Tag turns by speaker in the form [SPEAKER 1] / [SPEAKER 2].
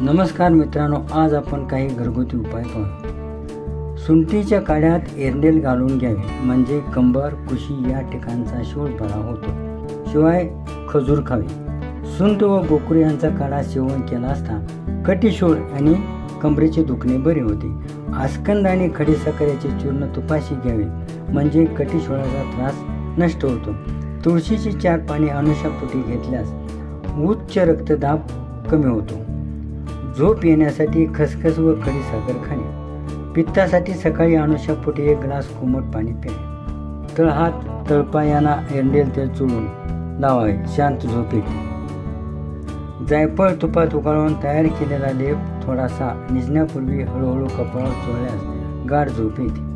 [SPEAKER 1] नमस्कार मित्रांनो आज आपण काही घरगुती उपाय पाहू. सुंठीच्या काड्यात एरंडेल घालून घ्यावे म्हणजे कंबर कुशी या ठिकाणचा शोध बरा होतो. शिवाय खजूर खावे. सुंठ व गोकुळ यांचा काढा सेवन केला असता कटीशोळ आणि कंबरेचे दुखणे बरे होते. आस्कंद आणि खडीसाखरेचे चूर्ण तुपाशी घ्यावे म्हणजे कटीशोळाचा त्रास नष्ट होतो. तुळशीची चार पाणी अनुषापोटी घेतल्यास उच्च रक्तदाब कमी होतो. झोप येण्यासाठी खसखस व खडीसाखर खाणे. पित्तासाठी सकाळी अनुषापोटी एक ग्लास कोमट पाणी प्यावे तळहात तळपायांना एंडेल तेल चोळून लावावे शांत झोप येते. जायफळ तुपात उकाळून तयार केलेला लेप थोडासा निजण्यापूर्वी हळूहळू कपाळावर चोळल्यास गाढ झोप येते.